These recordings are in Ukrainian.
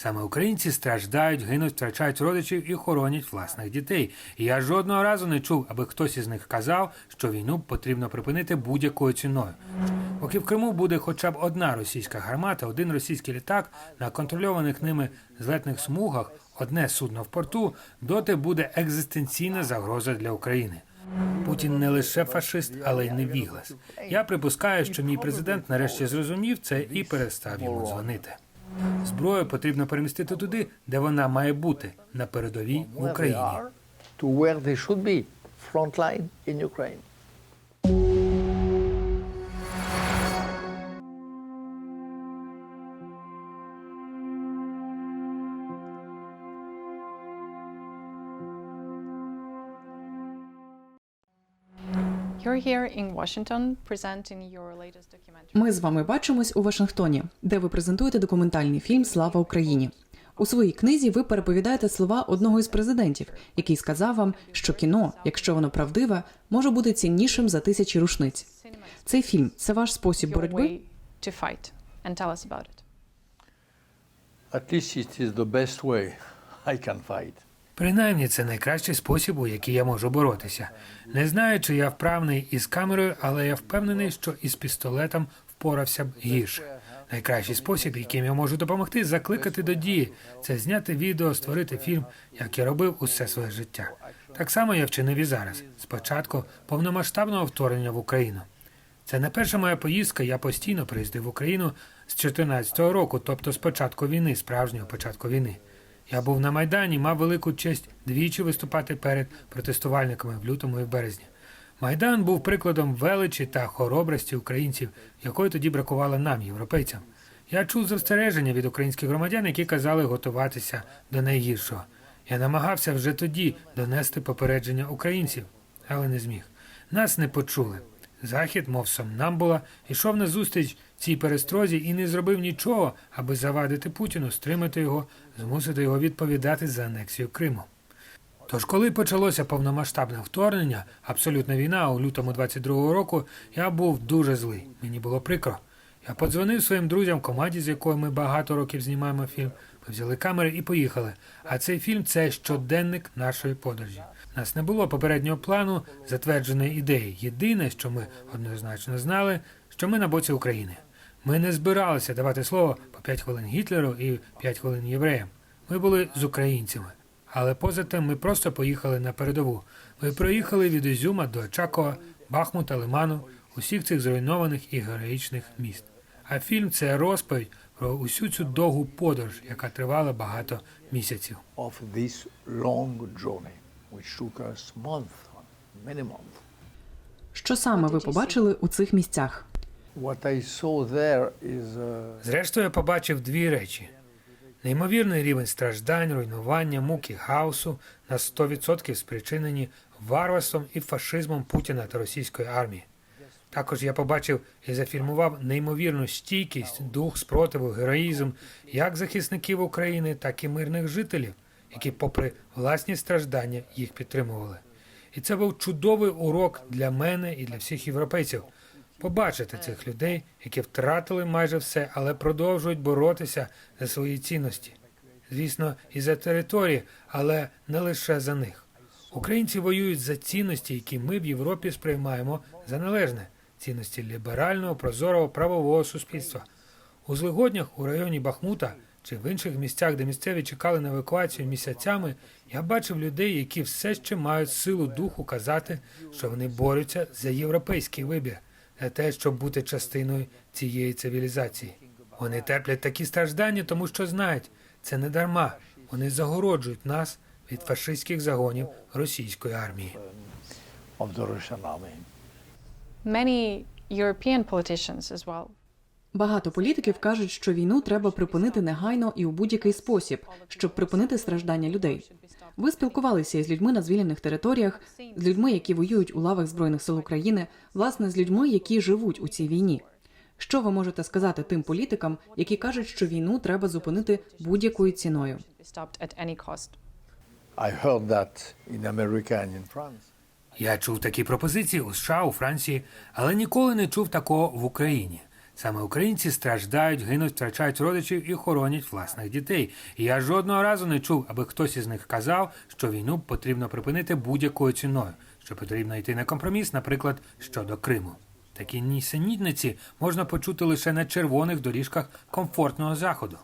Саме українці страждають, гинуть, втрачають родичів і хоронять власних дітей. І я жодного разу не чув, аби хтось із них казав, що війну потрібно припинити будь-якою ціною. Поки в Криму буде хоча б одна російська гармата, один російський літак на контрольованих ними злетних смугах, одне судно в порту, доти буде екзистенційна загроза для України. Путін не лише фашист, але й невіглас. Я припускаю, що мій президент нарешті зрозумів це і перестав йому дзвонити. Зброю потрібно перемістити туди, де вона має бути на передовій в where they Україні. Ми з вами бачимось у Вашингтоні, де ви презентуєте документальний фільм Слава Україні. У своїй книзі ви переповідаєте слова одного із президентів, який сказав вам, що кіно, якщо воно правдиве, може бути ціннішим за тисячі рушниць. Цей фільм це ваш спосіб боротьби. At least it is the best way I can fight. Принаймні, це найкращий спосіб, у який я можу боротися. Не знаю, чи я вправний із камерою, але я впевнений, що із пістолетом впорався б гірше. Найкращий спосіб, яким я можу допомогти, закликати до дії, це зняти відео, створити фільм, як я робив усе своє життя. Так само я вчинив і зараз. Спочатку повномасштабного вторгнення в Україну. Це не перша моя поїздка. Я постійно приїздив в Україну з 2014 року, тобто з початку війни, справжнього початку війни. Я був на Майдані, мав велику честь двічі виступати перед протестувальниками в лютому і в березні. Майдан був прикладом величі та хоробрості українців, якої тоді бракувало нам, європейцям. Я чув застереження від українських громадян, які казали готуватися до найгіршого. Я намагався вже тоді донести попередження українців, але не зміг. Нас не почули. Захід, мов сомнамбула, йшов на зустріч цій перестрозі і не зробив нічого, аби завадити Путіну, стримати його, змусити його відповідати за анексію Криму. Тож, коли почалося повномасштабне вторгнення, абсолютна війна у лютому 22-го року, я був дуже злий. Мені було прикро. Я подзвонив своїм друзям, команді, з якою ми багато років знімаємо фільм. Взяли камери і поїхали. А цей фільм це щоденник нашої подорожі. Нас не було попереднього плану, затвердженої ідеї. Єдине, що ми однозначно знали, що ми на боці України. Ми не збиралися давати слово по 5 хвилин Гітлеру і 5 хвилин євреям. Ми були з українцями. Але поза тим ми просто поїхали на передову. Ми проїхали від Ізюма до Очакова, Бахмута, Лиману, усіх цих зруйнованих і героїчних міст. А фільм це розповідь про усю цю довгу подорож, яка тривала багато місяців. of this long journey, which took us months, many months. Що саме ви побачили у цих місцях? What I saw there is uh, Зрештою, я побачив дві речі: неймовірний рівень страждань, руйнування, муки, хаосу на 100% спричинені варварством і фашизмом Путіна та російської армії. Також я побачив і зафільмував неймовірну стійкість, дух спротиву, героїзм як захисників України, так і мирних жителів, які, попри власні страждання, їх підтримували. І це був чудовий урок для мене і для всіх європейців. Побачити цих людей, які втратили майже все, але продовжують боротися за свої цінності. Звісно, і за території, але не лише за них. Українці воюють за цінності, які ми в Європі сприймаємо за належне цінності ліберального, прозорого правового суспільства. У злигоднях у районі Бахмута чи в інших місцях, де місцеві чекали на евакуацію місяцями, я бачив людей, які все ще мають силу духу казати, що вони борються за європейський вибір, за те, щоб бути частиною цієї цивілізації. Вони терплять такі страждання, тому що знають, це не дарма. Вони загороджують нас від фашистських загонів російської армії. of the Russian army. Many European politicians as well. Багато політиків кажуть, що війну треба припинити негайно і у будь-який спосіб, щоб припинити страждання людей. Ви спілкувалися із людьми на звільнених територіях, з людьми, які воюють у лавах збройних сил України, власне, з людьми, які живуть у цій війні. Що ви можете сказати тим політикам, які кажуть, що війну треба зупинити будь-якою ціною? Should be stopped at any cost. I heard that in America and in France. Я чув такі пропозиції у США, у Франції, але ніколи не чув такого в Україні. Саме українці страждають, гинуть, втрачають родичів і хоронять власних дітей. І я жодного разу не чув, аби хтось із них казав, що війну потрібно припинити будь-якою ціною, що потрібно йти на компроміс, наприклад, щодо Криму. Такі нісенітниці можна почути лише на червоних доріжках комфортного заходу.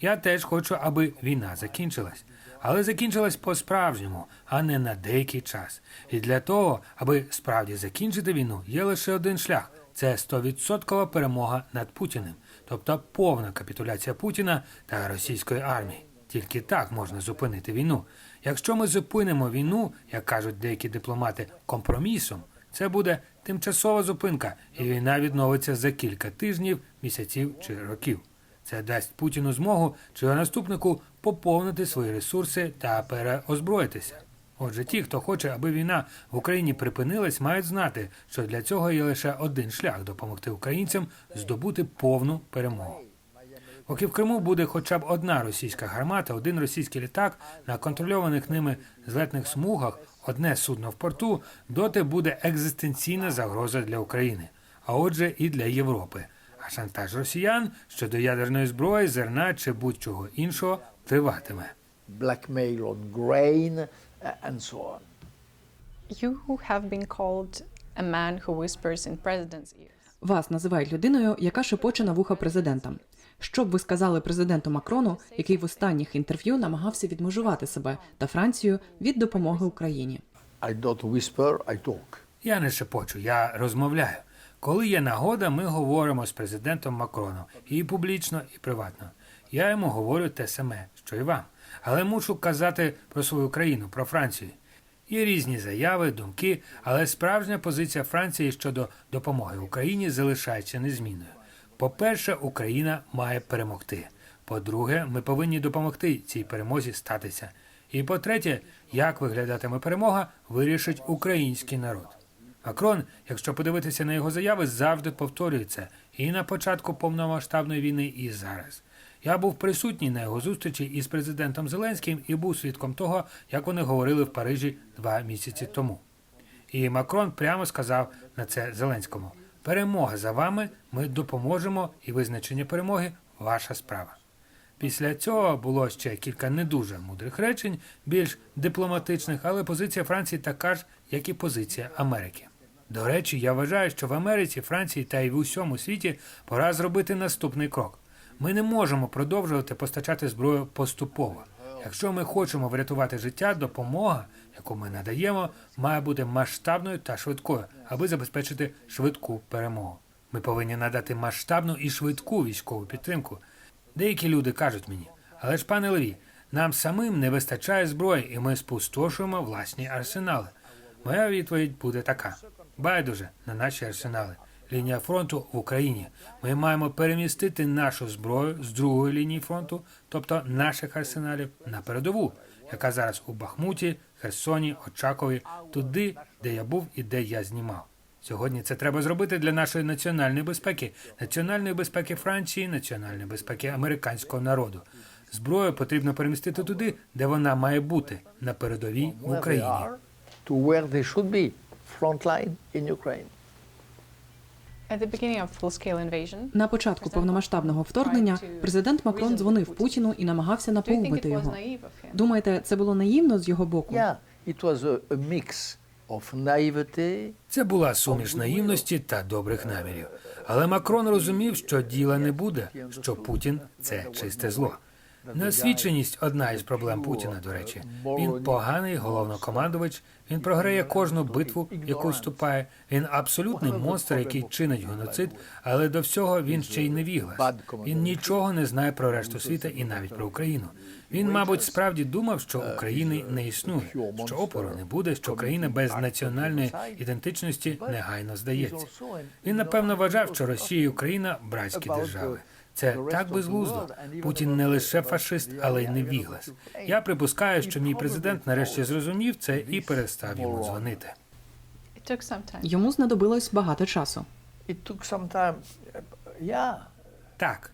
Я теж хочу, аби війна закінчилась, але закінчилась по-справжньому, а не на деякий час. І для того, аби справді закінчити війну, є лише один шлях це 100% перемога над Путіним, тобто повна капітуляція Путіна та російської армії. Тільки так можна зупинити війну. Якщо ми зупинимо війну, як кажуть деякі дипломати, компромісом, це буде тимчасова зупинка, і війна відновиться за кілька тижнів, місяців чи років. Це дасть Путіну змогу чи наступнику поповнити свої ресурси та переозброїтися. Отже, ті, хто хоче, аби війна в Україні припинилась, мають знати, що для цього є лише один шлях допомогти українцям здобути повну перемогу. Поки в Криму буде хоча б одна російська гармата, один російський літак на контрольованих ними злетних смугах, одне судно в порту, доти буде екзистенційна загроза для України, а отже, і для Європи. А шантаж росіян щодо ядерної зброї, зерна чи будь-чого іншого триватиме. blackmail on grain, uh, and so on. You have been called a man who whispers in president's ears. Вас називають людиною, яка шепоче на вуха президента. Що б ви сказали президенту Макрону, який в останніх інтерв'ю намагався відмежувати себе та Францію від допомоги Україні? I don't whisper, I talk. Я не шепочу, я розмовляю. Коли є нагода, ми говоримо з президентом Макроном і публічно, і приватно. Я йому говорю те саме, що і вам. Але мушу казати про свою країну, про Францію. Є різні заяви, думки, але справжня позиція Франції щодо допомоги Україні залишається незмінною. По-перше, Україна має перемогти. По-друге, ми повинні допомогти цій перемозі статися. І по-третє, як виглядатиме перемога, вирішить український народ. Макрон, якщо подивитися на його заяви, завжди повторюється і на початку повномасштабної війни, і зараз. Я був присутній на його зустрічі із президентом Зеленським і був свідком того, як вони говорили в Парижі два місяці тому. І Макрон прямо сказав на це Зеленському: перемога за вами, ми допоможемо, і визначення перемоги ваша справа. Після цього було ще кілька не дуже мудрих речень, більш дипломатичних, але позиція Франції така ж, як і позиція Америки. До речі, я вважаю, що в Америці, Франції та й в усьому світі пора зробити наступний крок. Ми не можемо продовжувати постачати зброю поступово. Якщо ми хочемо врятувати життя, допомога, яку ми надаємо, має бути масштабною та швидкою, аби забезпечити швидку перемогу. Ми повинні надати масштабну і швидку військову підтримку. Деякі люди кажуть мені, але ж пане Леві, нам самим не вистачає зброї, і ми спустошуємо власні арсенали. Моя відповідь буде така: байдуже на наші арсенали. Лінія фронту в Україні. Ми маємо перемістити нашу зброю з другої лінії фронту, тобто наших арсеналів, на передову, яка зараз у Бахмуті, Херсоні, Очакові, туди, де я був і де я знімав. Сьогодні це треба зробити для нашої національної безпеки, національної безпеки Франції, національної безпеки американського народу. Зброю потрібно перемістити туди, де вона має бути на передовій в Україні. They should in Ukraine. На початку повномасштабного вторгнення президент Макрон дзвонив Путіну і намагався do you напоумити його. naive of him? Думаєте, це було наївно з його боку? Yeah, it was a, a mix of naivety Це була суміш наївності та добрих намірів. Але Макрон розумів, що діла не буде, що Путін це чисте зло. Неосвіченість одна із проблем Путіна, до речі. Він поганий головнокомандувач, він програє кожну битву, яку вступає. Він абсолютний монстр, який чинить геноцид, але до всього він ще й невіглас. Він нічого не знає про решту світа і навіть про Україну. Він, мабуть, справді думав, що України не існує, що опору не буде, що країна без національної ідентичності негайно здається. Він напевно вважав, що Росія і Україна братські держави. Це так безглуздо. Путін не лише фашист, але й невіглас. Я припускаю, що мій президент нарешті зрозумів це і перестав йому дзвонити. Йому знадобилось багато часу. Так,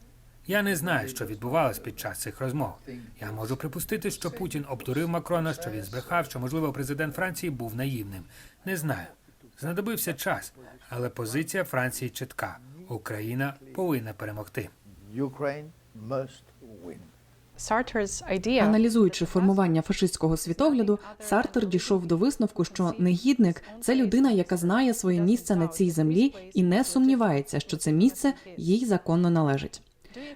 я не знаю, що відбувалось під час цих розмов. Я можу припустити, що Путін обдурив Макрона, що він збрехав, що можливо президент Франції був наївним. Не знаю. Знадобився час, але позиція Франції чітка. Україна повинна перемогти. Ukraine must win. Sartre's Аналізуючи формування фашистського світогляду, Сартер дійшов до висновку, що негідник це людина, яка знає своє місце на цій землі і не сумнівається, що це місце їй законно належить.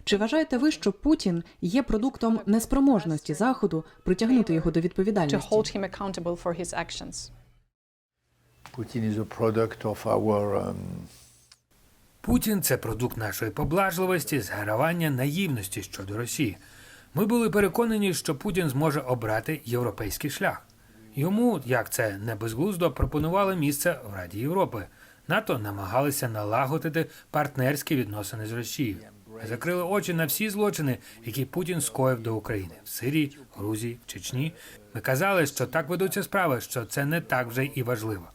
Чи вважаєте ви, що Путін є продуктом неспроможності заходу притягнути його до відповідальності? Putin is a product of our um, Путін це продукт нашої поблажливості, згравання наївності щодо Росії. Ми були переконані, що Путін зможе обрати європейський шлях. Йому, як це не безглуздо, пропонували місце в Раді Європи. НАТО намагалися налагодити партнерські відносини з Росією. Закрили очі на всі злочини, які Путін скоїв до України в Сирії, Грузії, Чечні. Ми казали, що так ведуться справи, що це не так вже і важливо.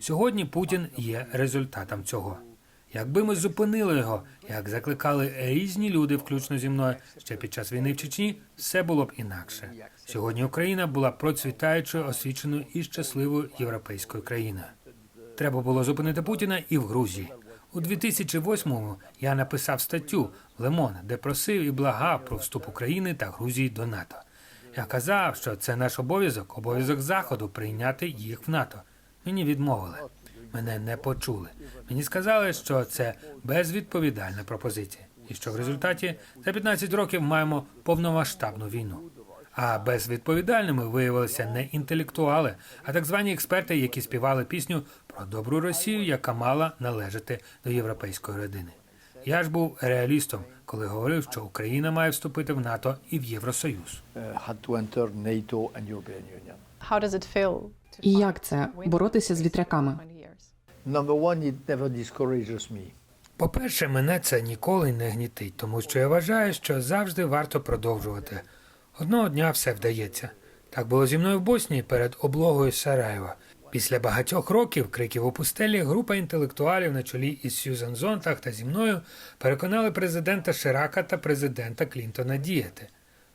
Сьогодні Путін є результатом цього. Якби ми зупинили його, як закликали різні люди, включно зі мною, ще під час війни в Чечні, все було б інакше. Сьогодні Україна була процвітаючою, освіченою і щасливою європейською країною. Треба було зупинити Путіна і в Грузії. У 2008-му я написав статтю Лемон, де просив і благав про вступ України та Грузії до НАТО. Я казав, що це наш обов'язок, обов'язок Заходу прийняти їх в НАТО. Мені відмовили. Мене не почули. Мені сказали, що це безвідповідальна пропозиція, і що в результаті за 15 років маємо повномасштабну війну. А безвідповідальними виявилися не інтелектуали, а так звані експерти, які співали пісню про добру Росію, яка мала належати до європейської родини. Я ж був реалістом, коли говорив, що Україна має вступити в НАТО і в Євросоюз. to І як це боротися з вітряками? По-перше, мене це ніколи не гнітить, тому що я вважаю, що завжди варто продовжувати. Одного дня все вдається. Так було зі мною в Боснії перед облогою Сараєва. Після багатьох років криків у пустелі група інтелектуалів на чолі із Сьюзан Зонтах та зі мною переконали президента Ширака та президента Клінтона діяти.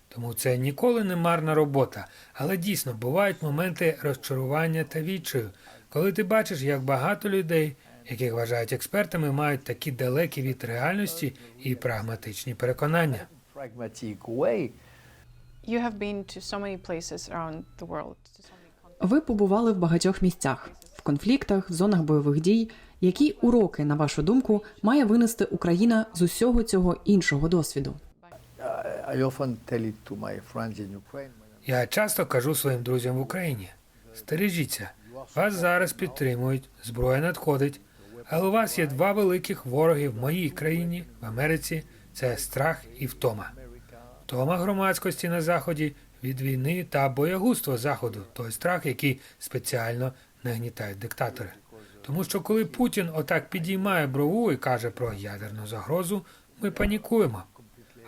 Тому це ніколи не марна робота, але дійсно бувають моменти розчарування та відчаю, коли ти бачиш, як багато людей, яких вважають експертами, мають такі далекі від реальності і прагматичні переконання. Ви побували в багатьох місцях, в конфліктах, в зонах бойових дій. Які уроки, на вашу думку, має винести Україна з усього цього іншого досвіду? Я часто кажу своїм друзям в Україні: стережіться, вас зараз підтримують, зброя надходить, але у вас є два великих вороги в моїй країні, в Америці це страх і втома. Втома громадськості на заході від війни та боягузтво заходу, той страх, який спеціально нагнітають диктатори. Тому що коли Путін отак підіймає брову і каже про ядерну загрозу, ми панікуємо.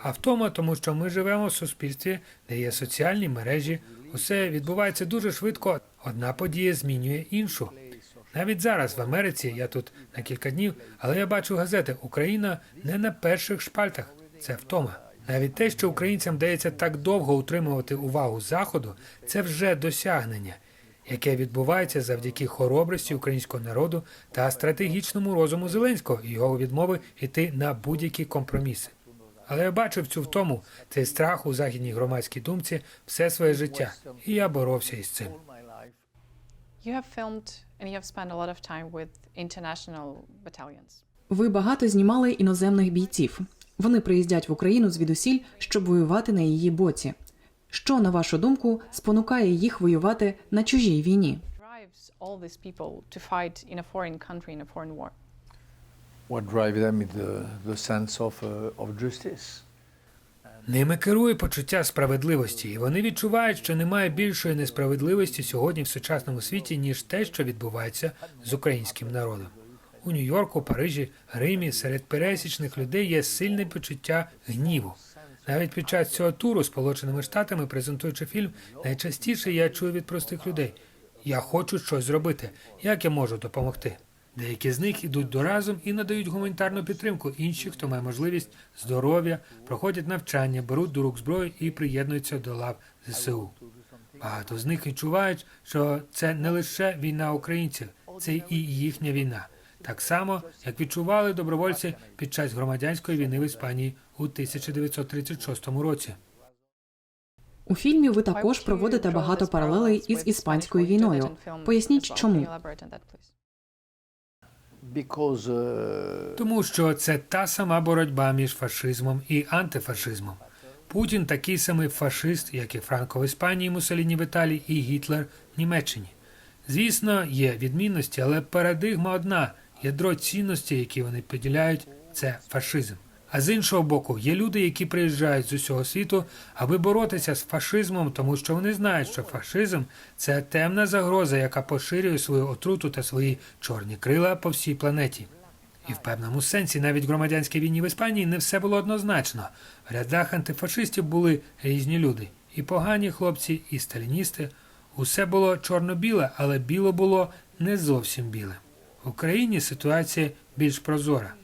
А втома, тому що ми живемо в суспільстві, де є соціальні мережі, усе відбувається дуже швидко. Одна подія змінює іншу. Навіть зараз в Америці я тут на кілька днів, але я бачу газети Україна не на перших шпальтах. Це втома. Навіть те, що українцям дається так довго утримувати увагу заходу, це вже досягнення, яке відбувається завдяки хоробрості українського народу та стратегічному розуму Зеленського і його відмови йти на будь-які компроміси. Але я бачив цю втому, цей страх у західній громадській думці все своє життя, і я боровся із цим. You have filmed and you have spent a lot of time with international battalions. Ви багато знімали іноземних бійців. Вони приїздять в Україну звідусіль, щоб воювати на її боці. Що, на вашу думку, спонукає їх воювати на чужій війні? All these people to fight in a foreign country in a foreign war. What drives them is the, the sense of, uh, of justice. Ними керує почуття справедливості, і вони відчувають, що немає більшої несправедливості сьогодні в сучасному світі, ніж те, що відбувається з українським народом. У Нью-Йорку, Парижі, Римі серед пересічних людей є сильне почуття гніву. Навіть під час цього туру Сполученими Штатами, презентуючи фільм, найчастіше я чую від простих людей: я хочу щось зробити. Як я можу допомогти? Деякі з них ідуть до разом і надають гуманітарну підтримку. Інші, хто має можливість здоров'я, проходять навчання, беруть до рук зброю і приєднуються до лав ЗСУ. Багато з них відчувають, що це не лише війна українців, це і їхня війна. так само як відчували добровольці під час громадянської війни в Іспанії у 1936 році. У фільмі ви також проводите багато паралелей із іспанською війною. Поясніть, чому Тому що це та сама боротьба між фашизмом і антифашизмом. Путін такий самий фашист, як і Франко в Іспанії, Муссоліні в Італії і Гітлер в Німеччині. Звісно, є відмінності, але парадигма одна: ядро цінності, які вони поділяють, це фашизм. А з іншого боку, є люди, які приїжджають з усього світу, аби боротися з фашизмом, тому що вони знають, що фашизм це темна загроза, яка поширює свою отруту та свої чорні крила по всій планеті. І в певному сенсі навіть в громадянській війні в Іспанії не все було однозначно. В рядах антифашистів були різні люди: і погані хлопці, і сталіністи. Усе було чорно-біле, але біло було не зовсім біле. В Україні ситуація більш прозора.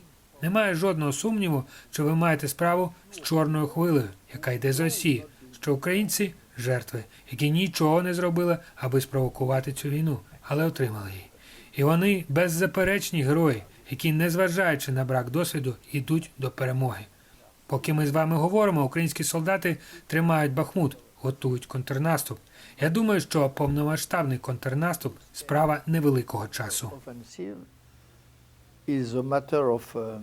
Немає жодного сумніву, що ви маєте справу з чорною хвилею, яка йде з Росії, що українці жертви, які нічого не зробили, аби спровокувати цю війну, але отримали її. І вони беззаперечні герої, які, незважаючи на брак досвіду, йдуть до перемоги. Поки ми з вами говоримо, українські солдати тримають Бахмут, готують контрнаступ. Я думаю, що повномасштабний контрнаступ справа невеликого часу. Is a matter of um,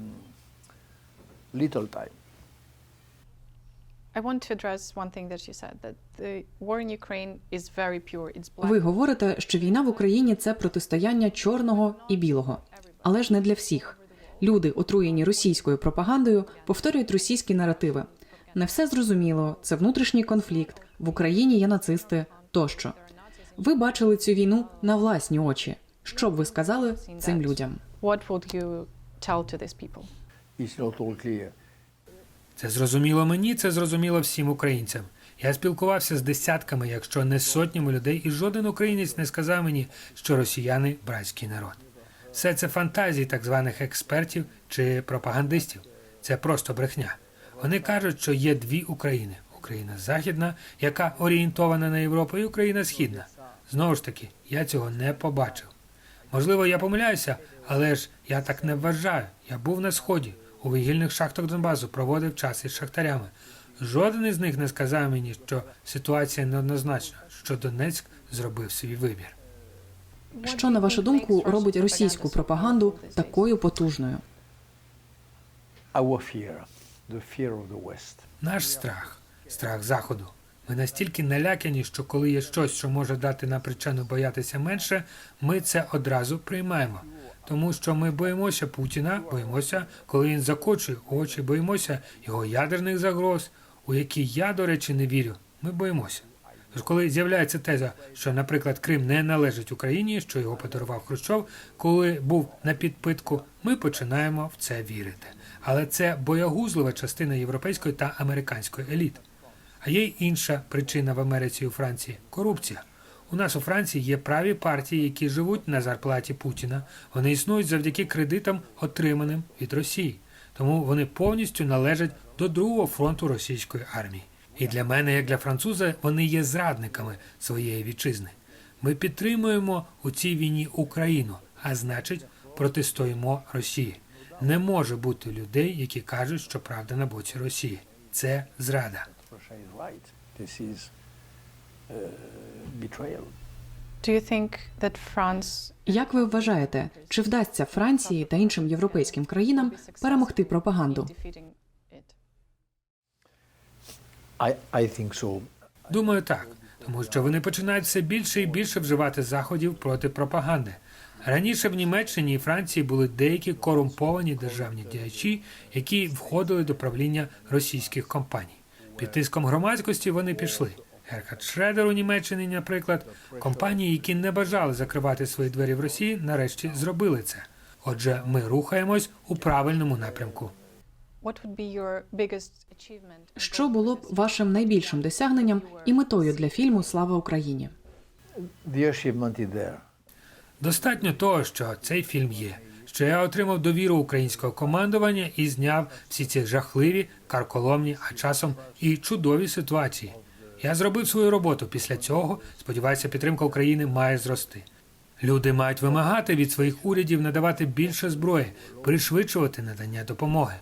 little time. I want to address one thing that you said that the war in Ukraine is very pure. It's black. Ви говорите, що війна в Україні це протистояння чорного і білого, але ж не для всіх. Люди, отруєні російською пропагандою, повторюють російські наративи. Не все зрозуміло, це внутрішній конфлікт. В Україні є нацисти тощо. Ви бачили цю війну на власні очі. Що б ви сказали цим людям? What would you tell to these people? It's not all clear. Це зрозуміло мені, це зрозуміло всім українцям. Я спілкувався з десятками, якщо не сотнями людей, і жоден українець не сказав мені, що росіяни братський народ. Все це фантазії так званих експертів чи пропагандистів. Це просто брехня. Вони кажуть, що є дві України: Україна Західна, яка орієнтована на Європу, і Україна Східна. Знову ж таки, я цього не побачив. Можливо, я помиляюся, але ж я так не вважаю. Я був на сході, у вугільних шахтах Донбасу, проводив час із шахтарями. Жоден із них не сказав мені, що ситуація неоднозначна, що Донецьк зробив свій вибір. Що на вашу думку робить російську пропаганду такою потужною? Наш страх, страх заходу. Ми настільки налякані, що коли є щось, що може дати нам причину боятися менше, ми це одразу приймаємо. Тому що ми боїмося Путіна, боїмося, коли він закочує очі, боїмося його ядерних загроз, у які я, до речі, не вірю. Ми боїмося. Тож, коли з'являється теза, що, наприклад, Крим не належить Україні, що його подарував Хрущов, коли був на підпитку, ми починаємо в це вірити. Але це боягузлива частина європейської та американської еліт. А є й інша причина в Америці і у Франції корупція. У нас у Франції є праві партії, які живуть на зарплаті Путіна. Вони існують завдяки кредитам, отриманим від Росії. Тому вони повністю належать до другого фронту російської армії. І для мене, як для француза, вони є зрадниками своєї вітчизни. Ми підтримуємо у цій війні Україну, а значить, протистоїмо Росії. Не може бути людей, які кажуть, що правда на боці Росії. Це зрада. Betrayal. Do you think that France Як ви вважаєте, чи вдасться Франції та іншим європейським країнам перемогти пропаганду? I, I think so. Думаю, так, тому що вони починають все більше і більше вживати заходів проти пропаганди. Раніше в Німеччині і Франції були деякі корумповані державні діячі, які входили до правління російських компаній. Під тиском громадськості вони пішли. Герхард Шредер у Німеччині, наприклад, компанії, які не бажали закривати свої двері в Росії, нарешті зробили це. Отже, ми рухаємось у правильному напрямку. Що було б вашим найбільшим досягненням і метою для фільму Слава Україні? Достатньо того, що цей фільм є, що я отримав довіру українського командування і зняв всі ці жахливі, карколомні, а часом і чудові ситуації. Я зробив свою роботу. Після цього сподіваюся, підтримка України має зрости. Люди мають вимагати від своїх урядів надавати більше зброї, пришвидшувати надання допомоги.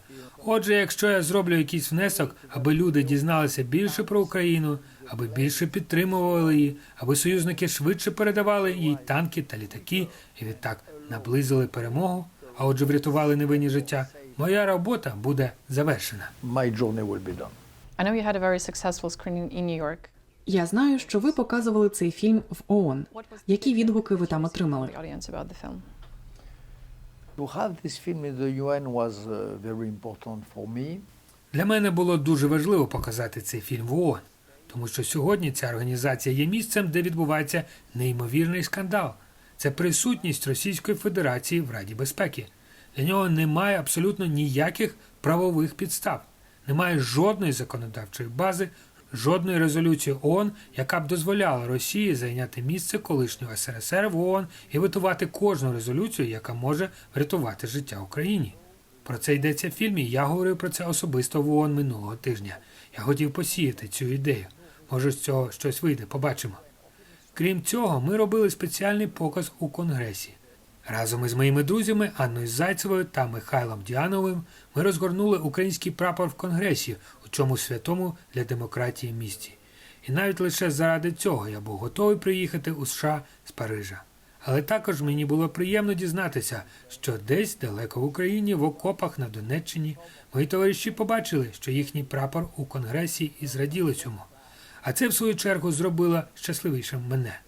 Отже, якщо я зроблю якийсь внесок, аби люди дізналися більше про Україну, аби більше підтримували її, аби союзники швидше передавали їй танки та літаки і відтак наблизили перемогу, а отже, врятували невинні життя, моя робота буде завершена. My journey will be done. I know you had a very successful screening in New York. Я знаю, що ви показували цей фільм в ООН. Які відгуки ви там отримали? Audience about the film. To have this film in the UN was uh, very important for me. Для мене було дуже важливо показати цей фільм в ООН, тому що сьогодні ця організація є місцем, де відбувається неймовірний скандал. Це присутність Російської Федерації в Раді безпеки. Для нього немає абсолютно ніяких правових підстав, немає жодної законодавчої бази, жодної резолюції ООН, яка б дозволяла Росії зайняти місце колишнього СРСР в ООН і витувати кожну резолюцію, яка може врятувати життя Україні. Про це йдеться в фільмі. Я говорив про це особисто в ООН минулого тижня. Я хотів посіяти цю ідею. Може, з цього щось вийде, побачимо. Крім цього, ми робили спеціальний показ у Конгресі. Разом із моїми друзями Анною Зайцевою та Михайлом Діановим ми розгорнули український прапор в Конгресі у цьому святому для демократії місті. І навіть лише заради цього я був готовий приїхати у США з Парижа. Але також мені було приємно дізнатися, що десь далеко в Україні, в окопах на Донеччині, мої товариші побачили, що їхній прапор у Конгресі і зраділи цьому. А це, в свою чергу, зробило щасливішим мене.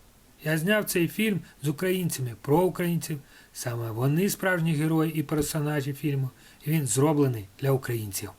Я зняв цей фільм з українцями про українців. Саме вони справжні герої і персонажі фільму, він зроблений для українців.